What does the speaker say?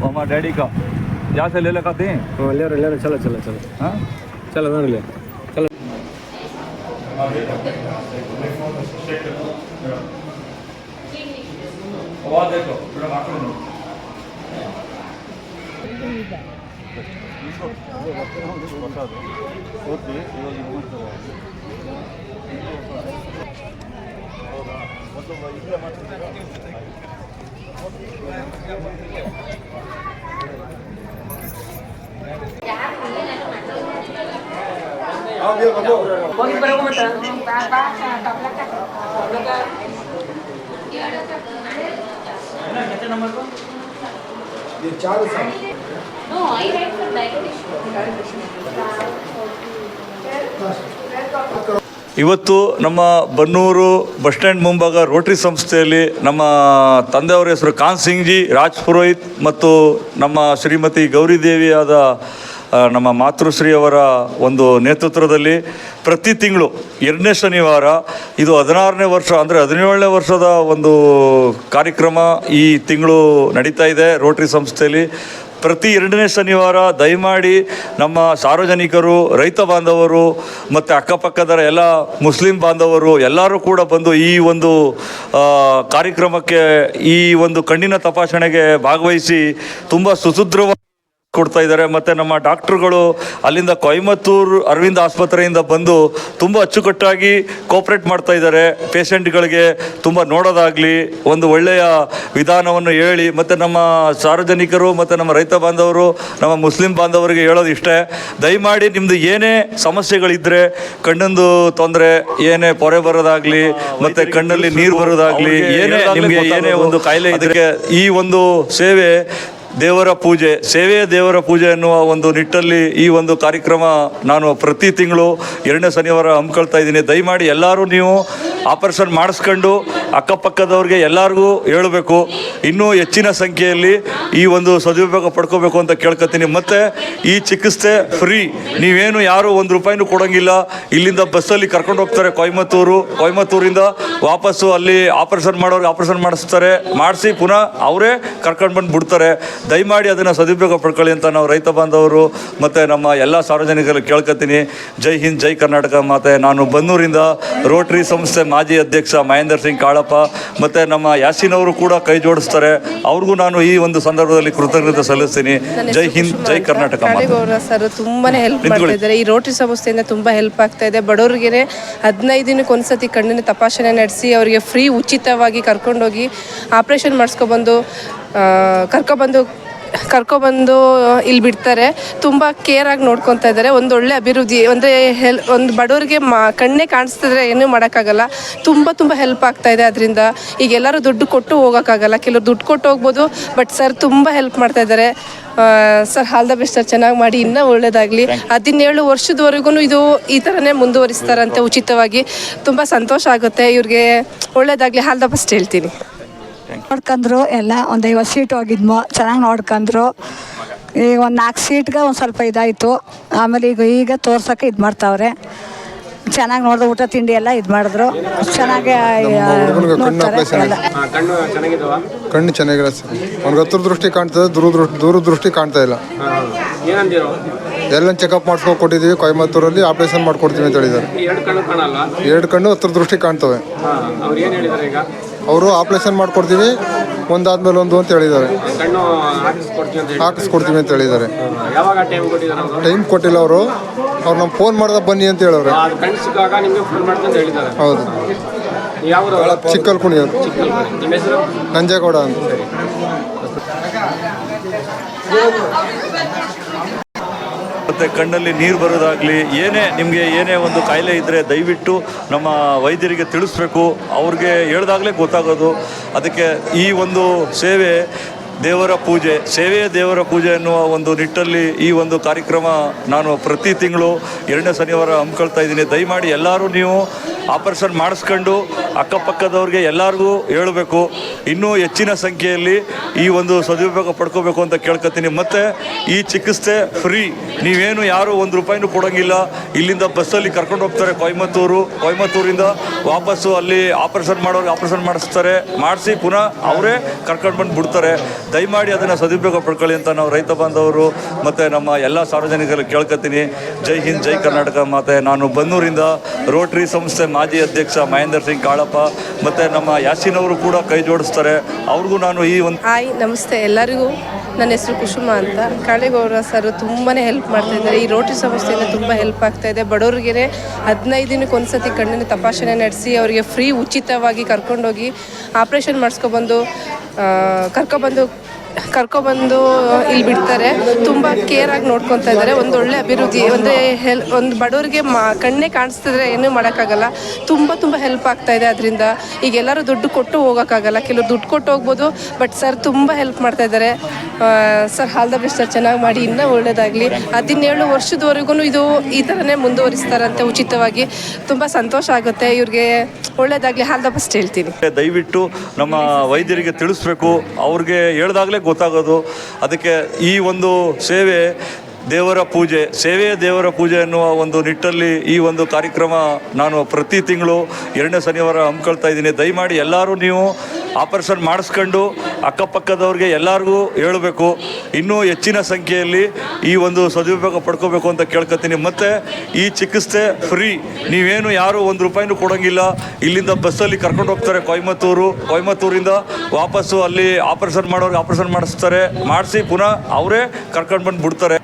मामा daddy का। यहाँ से ले लगाते हैं। हाँ ले रहे ले रहे चलो चलो चलो। हाँ? चलो ना ले। चलो। देखो Obvio, kamu. Pagi baru kamu tahu. Apa? Tabla kan? Tabla kan? ना कितने नंबर ಇವತ್ತು ನಮ್ಮ ಬನ್ನೂರು ಬಸ್ ಸ್ಟ್ಯಾಂಡ್ ಮುಂಭಾಗ ರೋಟರಿ ಸಂಸ್ಥೆಯಲ್ಲಿ ನಮ್ಮ ತಂದೆಯವರ ಹೆಸರು ಕಾನ್ ಸಿಂಗ್ ಜಿ ರಾಜ್ ಪುರೋಹಿತ್ ಮತ್ತು ನಮ್ಮ ಶ್ರೀಮತಿ ಗೌರಿ ದೇವಿಯಾದ ನಮ್ಮ ಮಾತೃಶ್ರೀಯವರ ಒಂದು ನೇತೃತ್ವದಲ್ಲಿ ಪ್ರತಿ ತಿಂಗಳು ಎರಡನೇ ಶನಿವಾರ, ಇದು ಹದಿನಾರನೇ ವರ್ಷ, ಅಂದರೆ ಹದಿನೇಳನೇ ವರ್ಷದ ಒಂದು ಕಾರ್ಯಕ್ರಮ ಈ ತಿಂಗಳು ನಡೀತಾ ಇದೆ ರೋಟರಿ ಸಂಸ್ಥೆಯಲ್ಲಿ. ಪ್ರತಿ ಎರಡನೇ ಶನಿವಾರ ದಯಮಾಡಿ ನಮ್ಮ ಸಾರ್ವಜನಿಕರು, ರೈತ ಬಾಂಧವರು ಮತ್ತು ಅಕ್ಕಪಕ್ಕದ ಎಲ್ಲ ಮುಸ್ಲಿಂ ಬಾಂಧವರು ಎಲ್ಲರೂ ಕೂಡ ಬಂದು ಈ ಒಂದು ಕಾರ್ಯಕ್ರಮಕ್ಕೆ ಈ ಒಂದು ಕಣ್ಣಿನ ತಪಾಸಣೆಗೆ ಭಾಗವಹಿಸಿ ತುಂಬ ಸುಸೂದ್ರವಾಗಿ ಕೊಡ್ತಾ ಇದ್ದಾರೆ. ಮತ್ತು ನಮ್ಮ ಡಾಕ್ಟ್ರುಗಳು ಅಲ್ಲಿಂದ ಕೊಯಮತ್ತೂರು ಅರವಿಂದ್ ಆಸ್ಪತ್ರೆಯಿಂದ ಬಂದು ತುಂಬ ಅಚ್ಚುಕಟ್ಟಾಗಿ ಕೋಪ್ರೇಟ್ ಮಾಡ್ತಾ ಇದ್ದಾರೆ. ಪೇಷಂಟ್ಗಳಿಗೆ ತುಂಬ ನೋಡೋದಾಗಲಿ ಒಂದು ಒಳ್ಳೆಯ ವಿಧಾನವನ್ನು ಹೇಳಿ ಮತ್ತು ನಮ್ಮ ಸಾರ್ವಜನಿಕರು ಮತ್ತು ನಮ್ಮ ರೈತ ಬಾಂಧವರು ನಮ್ಮ ಮುಸ್ಲಿಂ ಬಾಂಧವರಿಗೆ ಹೇಳೋದು ಇಷ್ಟೇ. ದಯಮಾಡಿ ನಿಮ್ಮದು ಏನೇ ಸಮಸ್ಯೆಗಳಿದ್ದರೆ ಕಣ್ಣೊಂದು ತೊಂದರೆ ಏನೇ ಪೊರೆ ಬರೋದಾಗಲಿ ಮತ್ತು ಕಣ್ಣಲ್ಲಿ ನೀರು ಬರೋದಾಗಲಿ ಏನೇ ನಿಮಗೆ ಏನೇ ಒಂದು ಕಾಯಿಲೆ ಇದಕ್ಕೆ ಈ ಒಂದು ಸೇವೆ ದೇವರ ಪೂಜೆ ಸೇವೆ ದೇವರ ಪೂಜೆ ಎನ್ನುವ ಒಂದು ನಿಟ್ಟಲ್ಲಿ ಈ ಒಂದು ಕಾರ್ಯಕ್ರಮ ನಾನು ಪ್ರತಿ ತಿಂಗಳು ಎರಡನೇ ಶನಿವಾರ ಹಮ್ಮಿಕೊಳ್ತಾ ಇದ್ದೀನಿ. ದಯಮಾಡಿ ಎಲ್ಲರೂ ನೀವು ಆಪರೇಷನ್ ಮಾಡಿಸ್ಕೊಂಡು ಅಕ್ಕಪಕ್ಕದವ್ರಿಗೆ ಎಲ್ಲರಿಗೂ ಹೇಳಬೇಕು. ಇನ್ನೂ ಹೆಚ್ಚಿನ ಸಂಖ್ಯೆಯಲ್ಲಿ ಈ ಒಂದು ಸದುಪಯೋಗ ಪಡ್ಕೋಬೇಕು ಅಂತ ಕೇಳ್ಕೊತೀನಿ ಮತ್ತು ಈ ಚಿಕಿತ್ಸೆ ಫ್ರೀ. ನೀವೇನು ಯಾರು ಒಂದು ರೂಪಾಯಿನೂ ಕೊಡೋಂಗಿಲ್ಲ. ಇಲ್ಲಿಂದ ಬಸ್ಸಲ್ಲಿ ಕರ್ಕೊಂಡು ಹೋಗ್ತಾರೆ ಕೊಯಮತ್ತೂರು. ಕೊಯಮತ್ತೂರಿಂದ ವಾಪಸ್ಸು ಅಲ್ಲಿ ಆಪರೇಷನ್ ಮಾಡೋರು ಆಪರೇಷನ್ ಮಾಡಿಸ್ತಾರೆ. ಮಾಡಿಸಿ ಪುನಃ ಅವರೇ ಕರ್ಕೊಂಡು ಬಂದು ಬಿಡ್ತಾರೆ. ದಯಮಾಡಿ ಅದನ್ನು ಸದುಪಯೋಗ ಪಡ್ಕೊಳ್ಳಿ ಅಂತ ನಾವು ರೈತ ಬಾಂಧವರು ಮತ್ತು ನಮ್ಮ ಎಲ್ಲ ಸಾರ್ವಜನಿಕರು ಕೇಳ್ಕೊತೀನಿ ಜೈ ಹಿಂದ್, ಜೈ ಕರ್ನಾಟಕ ಮಾತೆ. ನಾನು ಬನ್ನೂರಿಂದ ರೋಟರಿ ಸಂಸ್ಥೆ ಮಾಜಿ ಅಧ್ಯಕ್ಷ ಮಹೇಂದರ್ ಸಿಂಗ್ ಕಾಳಪ್ಪ ಮತ್ತು ನಮ್ಮ ಯಾಸಿನ್ ಅವರು ಕೂಡ ಕೈ ಜೋಡಿಸ್ತಾರೆ. ಅವ್ರಿಗೂ ನಾನು ಈ ಒಂದು ಸಂದರ್ಭದಲ್ಲಿ ಕೃತಜ್ಞತೆ ಸಲ್ಲಿಸ್ತೀನಿ. ಜೈ ಹಿಂದ್ ಜೈ ಕರ್ನಾಟಕ ಸರ್ ತುಂಬಾನೇ ಹೆಲ್ಪ್ ಮಾಡ್ತಾ ಇದ್ದಾರೆ. ಈ ರೋಟರಿ ಸಂಸ್ಥೆಯಿಂದ ತುಂಬಾ ಹೆಲ್ಪ್ ಆಗ್ತಾ ಇದೆ. ಬಡವರಿಗೆ ಹದಿನೈದು ದಿನಕ್ಕೆ ಒಂದ್ಸತಿ ಕಣ್ಣಿನ ತಪಾಸಣೆ ನಡೆಸಿ ಅವರಿಗೆ ಫ್ರೀ ಉಚಿತವಾಗಿ ಕರ್ಕೊಂಡೋಗಿ ಆಪ್ರೇಷನ್ ಮಾಡಿಸ್ಕೊಬಂದು ಕರ್ಕೊಬಂದು ಕರ್ಕೊಬಂದು ಇಲ್ಲಿ ಬಿಡ್ತಾರೆ. ತುಂಬ ಕೇರಾಗಿ ನೋಡ್ಕೊತಾ ಇದ್ದಾರೆ. ಒಂದು ಒಳ್ಳೆ ಅಭಿವೃದ್ಧಿ ಅಂದರೆ ಹೆಲ್ ಒಂದು ಬಡವರಿಗೆ ಮಾ ಕಣ್ಣೇ ಕಾಣಿಸ್ತಿದ್ರೆ ಏನೂ ಮಾಡೋಕ್ಕಾಗಲ್ಲ. ತುಂಬ ತುಂಬ ಹೆಲ್ಪ್ ಆಗ್ತಾ ಇದೆ ಅದರಿಂದ. ಈಗ ಎಲ್ಲರೂ ದುಡ್ಡು ಕೊಟ್ಟು ಹೋಗೋಕ್ಕಾಗಲ್ಲ. ಕೆಲವರು ದುಡ್ಡು ಕೊಟ್ಟು ಹೋಗ್ಬೋದು ಬಟ್ ಸರ್ ತುಂಬ ಹೆಲ್ಪ್ ಮಾಡ್ತಾ ಇದ್ದಾರೆ. Sir all the best sir ಚೆನ್ನಾಗಿ ಮಾಡಿ ಇನ್ನೂ ಒಳ್ಳೆಯದಾಗಲಿ ಹದಿನೇಳು ವರ್ಷದವರೆಗೂ ಇದು ಈ ಥರನೇ ಮುಂದುವರಿಸ್ತಾರಂತೆ ಉಚಿತವಾಗಿ. ತುಂಬ ಸಂತೋಷ ಆಗುತ್ತೆ. ಇವ್ರಿಗೆ ಒಳ್ಳೇದಾಗಲಿ. ಹಾಲ್ ದ ಬೆಸ್ಟ್ ಹೇಳ್ತೀನಿ. ನೋಡ್ಕೊಂಡ್ರು ಎಲ್ಲ ಒಂದು ಐವತ್ತು ಸೀಟ್ ಹೋಗಿದ್ಮೋ ಚೆನ್ನಾಗಿ ನೋಡ್ಕೊಂಡ್ರು ಈಗ ಒಂದು ನಾಲ್ಕು ಸೀಟ್ಗೆ ಒಂದು ಸ್ವಲ್ಪ ಇದಾಯಿತು. ಆಮೇಲೆ ಈಗ ಈಗ ತೋರ್ಸೋಕೆ ಇದು ಮಾಡ್ತಾವ್ರೆ. ಚೆನ್ನಾಗಿ ನೋಡಿದ್ರು ಊಟ ತಿಂಡಿ ಎಲ್ಲ ಇದು ಮಾಡಿದ್ರು. ಚೆನ್ನಾಗಿ ಕಣ್ಣು ನೋಡ್ತಾರೆ ಆಪರೇಷನ್ ಎಲ್ಲ. ಕಣ್ಣು ಚೆನ್ನಾಗಿಲ್ಲ ಸರ್. ಅವ್ನಿಗೆ ಹತ್ರ ದೃಷ್ಟಿ ಕಾಣ್ತದೆ ದೂರ ದೃಷ್ಟಿ ದೂರ ದೃಷ್ಟಿ ಕಾಣ್ತಾ ಇಲ್ಲ. ಎಲ್ಲ ಚೆಕಪ್ ಮಾಡ್ಸ್ಕೊಂಡು ಕೊಟ್ಟಿದ್ದೀವಿ ಕೊಯಮತ್ತೂರಲ್ಲಿ ಆಪರೇಷನ್ ಮಾಡ್ಕೊಡ್ತೀವಿ ಅಂತ ಹೇಳಿದ್ದಾರೆ. ಎರಡು ಕಣ್ಣು ಹತ್ರ ದೃಷ್ಟಿ ಕಾಣ್ತವೆ. ಅವ್ರು ಆಪರೇಷನ್ ಮಾಡ್ಕೊಡ್ತೀವಿ ಒಂದಾದ್ಮೇಲೆ ಒಂದು ಅಂತ ಹೇಳಿದ್ದಾರೆ. ಕಣ್ಣು ಹಾಕಿಸ್ಕೊಡ್ತೀವಿ ಅಂತ ಹೇಳಿ ಹಾಕಿಸ್ಕೊಡ್ತೀವಿ ಅಂತ ಹೇಳಿದ್ದಾರೆ. ಯಾವಾಗ ಟೈಮ್ ಕೊಟ್ಟಿದ್ದಾರೆ ಅವರು? ಟೈಮ್ ಕೊಟ್ಟಿಲ್ಲ ಅವರು. ಅವ್ರು ನಮ್ಗೆ ಫೋನ್ ಮಾಡ್ದೆ ಬನ್ನಿ ಅಂತ ಹೇಳವ್ರೆ. ಅದು ಕಣ್ಣು ಸಿಕ್ಕಾಗ ನಿಮಗೆ ಫೋನ್ ಮಾಡ್ಕೊಂಡು ಹೇಳಿದ್ದಾರೆ. ಹೌದು. ಯಾವ ನಿಮ್ಮ ಹೆಸರು? ನಂಜೇಗೌಡ ಅಂತ. ಮತ್ತು ಕಣ್ಣಲ್ಲಿ ನೀರು ಬರೋದಾಗಲಿ, ಏನೇ ನಿಮಗೆ ಏನೇ ಒಂದು ಕಾಯಿಲೆ ಇದ್ದರೆ ದಯವಿಟ್ಟು ನಮ್ಮ ವೈದ್ಯರಿಗೆ ತಿಳಿಸ್ಬೇಕು. ಅವ್ರಿಗೆ ಹೇಳ್ದಾಗಲೇ ಗೊತ್ತಾಗೋದು. ಅದಕ್ಕೆ ಈ ಒಂದು ಸೇವೆ ದೇವರ ಪೂಜೆ ಸೇವೆ ದೇವರ ಪೂಜೆ ಎನ್ನುವ ಒಂದು ನಿಟ್ಟಲ್ಲಿ ಈ ಒಂದು ಕಾರ್ಯಕ್ರಮ ನಾನು ಪ್ರತಿ ತಿಂಗಳು ಎರಡನೇ ಶನಿವಾರ ಹಮ್ಮಿಕೊಳ್ತಾ ಇದ್ದೀನಿ. ದಯಮಾಡಿ ಎಲ್ಲರೂ ನೀವು ಆಪರೇಷನ್ ಮಾಡಿಸ್ಕೊಂಡು ಅಕ್ಕಪಕ್ಕದವ್ರಿಗೆ ಎಲ್ಲರಿಗೂ ಹೇಳಬೇಕು. ಇನ್ನೂ ಹೆಚ್ಚಿನ ಸಂಖ್ಯೆಯಲ್ಲಿ ಈ ಒಂದು ಸದುಪಯೋಗ ಪಡ್ಕೋಬೇಕು ಅಂತ ಕೇಳ್ಕೊತೀನಿ ಮತ್ತು ಈ ಚಿಕಿತ್ಸೆ ಫ್ರೀ. ನೀವೇನು ಯಾರು ಒಂದು ರೂಪಾಯಿನೂ ಕೊಡೋಂಗಿಲ್ಲ. ಇಲ್ಲಿಂದ ಬಸ್ಸಲ್ಲಿ ಕರ್ಕೊಂಡು ಹೋಗ್ತಾರೆ ಕೊಯಮತ್ತೂರು. ಕೊಯಮತ್ತೂರಿಂದ ವಾಪಸ್ಸು ಅಲ್ಲಿ ಆಪರೇಷನ್ ಮಾಡೋರಿಗೆ ಆಪರೇಷನ್ ಮಾಡಿಸ್ತಾರೆ. ಮಾಡಿಸಿ ಪುನಃ ಅವರೇ ಕರ್ಕೊಂಡು ಬಂದು ಬಿಡ್ತಾರೆ. ದಯಮಾಡಿ ಅದನ್ನು ಸದುಪಯೋಗ ಪಡ್ಕೊಳ್ಳಿ ಅಂತ ನಾವು ರೈತ ಬಾಂಧವರು ಮತ್ತು ನಮ್ಮ ಎಲ್ಲ ಸಾರ್ವಜನಿಕರು ಕೇಳ್ಕೊತೀನಿ ಜೈ ಹಿಂದ್, ಜೈ ಕರ್ನಾಟಕ ಮಾತೆ. ನಾನು ಬನ್ನೂರಿಂದ ರೋಟ್ರಿ ಸಂಸ್ಥೆ ಮಾಜಿ ಅಧ್ಯಕ್ಷ ಮಹೇಂದ್ರ ಸಿಂಗ್ ಕಾಳಪ್ಪ ಮತ್ತು ನಮ್ಮ ಯಾಸಿನ್ ಅವರು ಕೂಡ ಕೈ ಜೋಡಿಸ್ತಾರೆ. ಅವ್ರಿಗೂ ನಾನು ಈ ಒಂದು ಹಾಯ್, ನಮಸ್ತೆ. ಎಲ್ಲರಿಗೂ ನನ್ನ ಹೆಸರು ಕುಸುಮ ಅಂತ. ಕಾಳೆಗೌರ ಸರ್ ತುಂಬಾ ಹೆಲ್ಪ್ ಮಾಡ್ತಾ ಇದ್ದಾರೆ. ಈ ರೋಟಿ ಸಮಸ್ಯೆಯಿಂದ ತುಂಬ ಹೆಲ್ಪ್ ಆಗ್ತಾ ಇದೆ. ಬಡವ್ರಿಗೆ ಹದಿನೈದು ದಿನಕ್ಕೆ ಒಂದ್ಸತಿ ಕಣ್ಣಿನ ತಪಾಸಣೆ ನಡೆಸಿ ಅವರಿಗೆ ಫ್ರೀ ಉಚಿತವಾಗಿ ಕರ್ಕೊಂಡೋಗಿ ಆಪ್ರೇಷನ್ ಮಾಡಿಸ್ಕೊಬಂದು ಕರ್ಕೊಬಂದು ಕರ್ಕೊಬಂದು ಇಲ್ಲಿ ಬಿಡ್ತಾರೆ. ತುಂಬ ಕೇರಾಗಿ ನೋಡ್ಕೊತಾ ಇದ್ದಾರೆ. ಒಂದು ಒಳ್ಳೆ ಅಭಿವೃದ್ಧಿ, ಒಂದು ಹೆಲ್ ಒಂದು ಬಡವರಿಗೆ ಮಾ, ಕಣ್ಣೇ ಕಾಣಿಸ್ತಿದ್ರೆ ಏನೂ ಮಾಡೋಕ್ಕಾಗಲ್ಲ. ತುಂಬ ತುಂಬ ಹೆಲ್ಪ್ ಆಗ್ತಾ ಇದೆ ಅದರಿಂದ. ಈಗ ಎಲ್ಲರೂ ದುಡ್ಡು ಕೊಟ್ಟು ಹೋಗೋಕ್ಕಾಗಲ್ಲ. ಕೆಲವರು ದುಡ್ಡು ಕೊಟ್ಟು ಹೋಗ್ಬೋದು ಬಟ್ ಸರ್ ತುಂಬ ಹೆಲ್ಪ್ ಮಾಡ್ತಾ ಇದ್ದಾರೆ. Sir all the best sir ಚೆನ್ನಾಗಿ ಮಾಡಿ, ಇನ್ನೂ ಒಳ್ಳೇದಾಗಲಿ. ಹದಿನೇಳು ವರ್ಷದವರೆಗೂ ಇದು ಈ ಥರನೇ ಮುಂದುವರಿಸ್ತಾರಂತೆ ಉಚಿತವಾಗಿ. ತುಂಬ ಸಂತೋಷ ಆಗುತ್ತೆ. ಇವ್ರಿಗೆ ಒಳ್ಳೇದಾಗಲಿ ಹಾಲ್ ದ ಹೇಳ್ತೀನಿ. ದಯವಿಟ್ಟು ನಮ್ಮ ವೈದ್ಯರಿಗೆ ತಿಳಿಸ್ಬೇಕು. ಅವ್ರಿಗೆ ಹೇಳ್ದಾಗಲೇ ಗೊತ್ತಾಗೋದು. ಅದಕ್ಕೆ ಈ ಒಂದು ಸೇವೆ ದೇವರ ಪೂಜೆ ಸೇವೆ ದೇವರ ಪೂಜೆ ಅನ್ನುವ ಒಂದು ನಿಟ್ಟಲ್ಲಿ ಈ ಒಂದು ಕಾರ್ಯಕ್ರಮ ನಾನು ಪ್ರತಿ ತಿಂಗಳು ಎರಡನೇ ಶನಿವಾರ ಹಮ್ಮಿಕೊಳ್ತಾ ಇದ್ದೀನಿ. ದಯಮಾಡಿ ಎಲ್ಲರೂ ನೀವು ಆಪರೇಷನ್ ಮಾಡಿಸ್ಕೊಂಡು ಅಕ್ಕಪಕ್ಕದವ್ರಿಗೆ ಎಲ್ಲರಿಗೂ ಹೇಳಬೇಕು. ಇನ್ನೂ ಹೆಚ್ಚಿನ ಸಂಖ್ಯೆಯಲ್ಲಿ ಈ ಒಂದು ಸದುಪಯೋಗ ಪಡ್ಕೋಬೇಕು ಅಂತ ಕೇಳ್ಕೊತೀನಿ ಮತ್ತು ಈ ಚಿಕಿತ್ಸೆ ಫ್ರೀ. ನೀವೇನು ಯಾರು ಒಂದು ರೂಪಾಯಿನೂ ಕೊಡೋಂಗಿಲ್ಲ. ಇಲ್ಲಿಂದ ಬಸ್ಸಲ್ಲಿ ಕರ್ಕೊಂಡು ಹೋಗ್ತಾರೆ ಕೊಯಮತ್ತೂರು. ಕೊಯಮತ್ತೂರಿಂದ ವಾಪಸ್ಸು ಅಲ್ಲಿ ಆಪರೇಷನ್ ಮಾಡೋರಿಗೆ ಆಪರೇಷನ್ ಮಾಡಿಸ್ತಾರೆ. ಮಾಡಿಸಿ ಪುನಃ ಅವರೇ ಕರ್ಕೊಂಡು ಬಂದು ಬಿಡ್ತಾರೆ